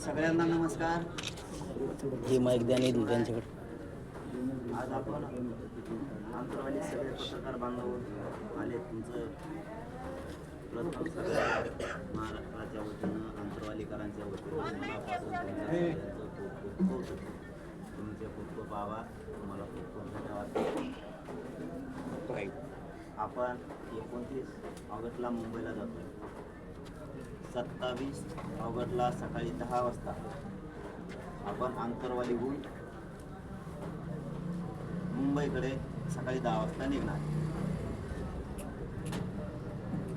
सगळ्यांना नमस्कार. हे माईक द्या नाही त्यांच्याकडे. आज आपण आंतरवाली सगळे पत्रकार बांधव आले तुमचं महाराष्ट्राच्या वतीनं आंतरवालीकरांच्या वतीनं खूप खूप तुमचे खूप खूप आभार. तुम्हाला खूप खूप धन्यवाद. आपण एकोणतीस ऑगस्टला मुंबईला जातो सत्तावीस ऑगस्टला सकाळी दहा वाजता आपण आंतरवालीहून मुंबईकडे सकाळी दहा वाजता निघणार.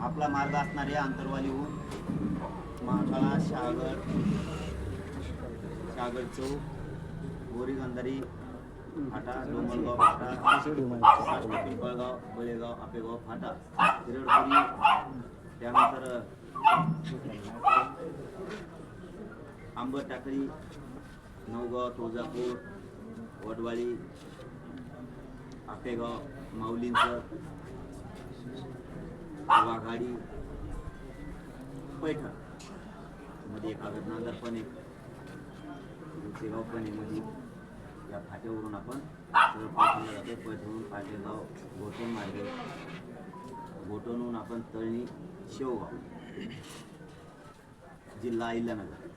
आपला मार्ग असणार आहे आंतरवालीहून महाकाळा शहागड शहागड चौक गोरीगंधारी फाटा डोंगरगाव फाटा साष्ट पिंपळगाव बळेगाव आपेगाव फाटा हिरडपुरी त्यानंतर आंबट टाकळी नवगाव तुळजापूर वडवाळी आपेगाव माऊलींचं वाघाडी पैठण. मध्ये एक आगरनांदर पण एक शेगाव पण आहे मध्ये. या फाट्यावरून आपण सरळ पैठणला जातो पैठणहून पाटेगाव गोटण मार्गे गोटणहून आपण तळणी शेवगाव जिल्हा अहिल्यानगर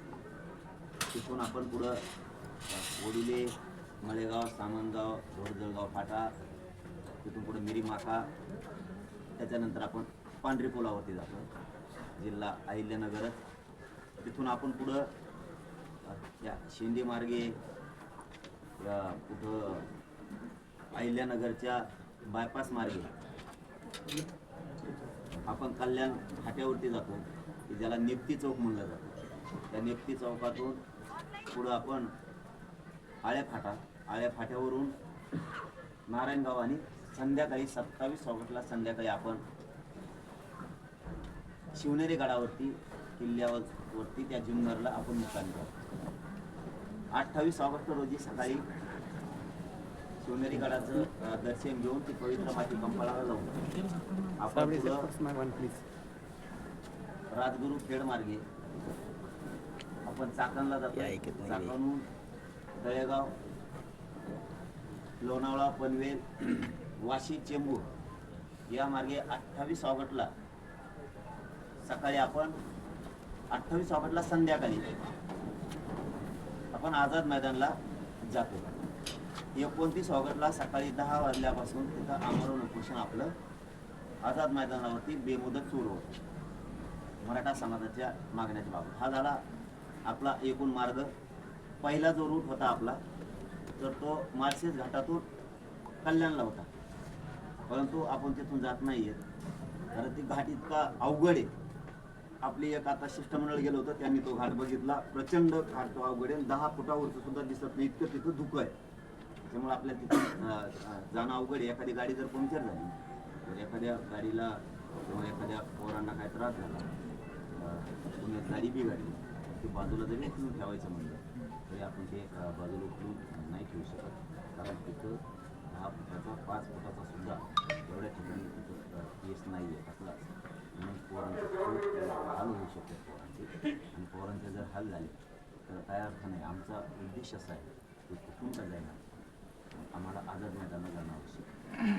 तिथून आपण पुढं अ, ओडिले मळेगाव सामनगाव धोडजळगाव फाटा तिथून पुढं मिरी माका त्याच्यानंतर आपण पांढरी पुलावरती जातो. जिल्हा अहिल्यानगरच तिथून आपण पुढं या शेंडी मार्गे या कुठं अहिल्यानगरच्या बायपास मार्गे. आपण कल्याण फाट्यावरती जातो की ज्याला नेप्ती चौक म्हणलं जातं. त्या नेप्ती चौकातून पुढं आपण आळ्या फाटा आळ्या फाट्यावरून नारायणगाव आणि संध्याकाळी सत्तावीस ऑगस्टला संध्याकाळी आपण शिवनेरी गडावरती किल्ल्यावर वरती त्या जुन्नरला आपण मुक्कामी करतो अठ्ठावीस ऑगस्ट रोजी सकाळी शिवनेरी गडाचं दर्शन घेऊन ती पवित्र माती कंपाळाला जाऊन आपण राजगुरू खेड मार्गे आपण चाकणला जातो. चाकणहून तळेगाव लोणावळा पनवेल वाशी चेंबूर या मार्गे अठ्ठावीस ऑगस्टला सकाळी आपण अठ्ठावीस ऑगस्टला संध्याकाळी आपण आझाद मैदानला जातो. एकोणतीस ऑगस्टला सकाळी दहा वाजल्यापासून तिथं आमरण उपोषण आपलं आझाद मैदानावरती बेमुदत सुरू होतं. मराठा समाजाच्या मागण्याच्या बाबत हा झाला आपला एकूण मार्ग. पहिला जो रूट होता आपला तर तो मार्सेस घाटातून कल्याणला होता. परंतु आपण तिथून जात नाही कारण ती घाट इतका अवघड आहे. आपली एक आता शिष्टमंडळ गेलं होतं त्यांनी तो घाट बघितला. प्रचंड घाट तो अवघड आहे. आणि दहा फुटावरचं सुद्धा दिसत नाही. इतकं तिथं धुकं आहे. त्यामुळे आपल्या तिथे जाणं अवघड आहे. एखादी गाडी जर पंक्चर झाली तर एखाद्या गाडीला किंवा एखाद्या पोरांना काय त्रास झाला पुण्यात गाडी बिघडली ती बाजूला जरी उचलून ठेवायचं म्हणलं तरी आपण ते बाजूला उचलून नाही ठेवू शकत. कारण तिथं दहा फुटाचा पाच फुटाचा सुद्धा एवढ्या ठिकाणी तिथं केस नाही आहे असला म्हणून हाल होऊ शकतात पोरांचे आणि पोरांचे जर हाल झाले तर काय अर्थ नाही आमचा उद्देश असा आहे. की कुठून का जाईना आम्हाला आझाद मैदानाला जाणं आवश्यक आहे.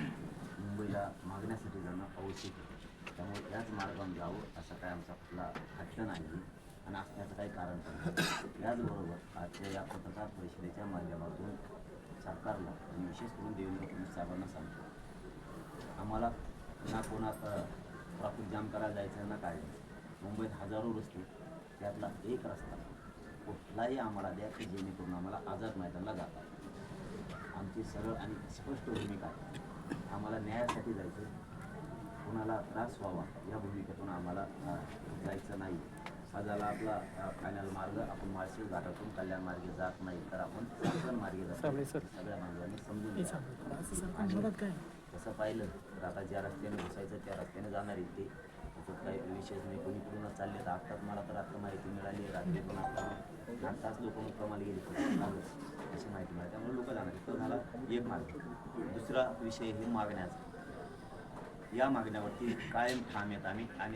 मुंबईला मागण्यासाठी जाणं आवश्यक आहे. त्यामुळे याच मार्गाने जावं असा काय आमचा कुठला हट्ट नाही. आणि असण्याचं काही कारण नाही. त्याचबरोबर आजच्या या पत्रकार परिषदेच्या माध्यमातून सरकारला आणि विशेष करून देवेंद्र फडणवीस साहेबांना सांगतो. आम्हाला ना कोणाचा ट्रॅफिक जाम करायला जायचं ना काय मुंबईत हजारो रस्ते त्यातला एक रस्ता कुठलाही आम्हाला द्या की जेणेकरून आम्हाला आझाद मैदानला जाता येईल. आमची सरळ आणि स्पष्ट भूमिका आहे. आम्हाला न्यायासाठी जायचं कोणाला त्रास व्हावा या भूमिकेतून आम्हाला जायचं नाही. हा झाला आपला फायनल मार्ग आपण माळशेज घाटातून कल्याण मार्गे जात नाही तर आपण चाकण मार्गे जातो सगळ्या बांधवांनी समजून तसं पाहिलं तर आता ज्या रस्त्याने घुसायचं त्या रस्त्याने जाणार आहे ते त्याच्यात काही विशेष नाही. कोणी पूर्ण चालले तर आत्ताच मला तर आत्ता माहिती मिळाली. रात्री पण आता आठ तास लोक मुक्कामाला गेली. अशी माहिती मिळाली. त्यामुळे लोक जाणार तो झाला एक मागणी दुसरा विषय हे मागण्याचा. या मागण्यावरती कायम ठाम येत आम्ही आणि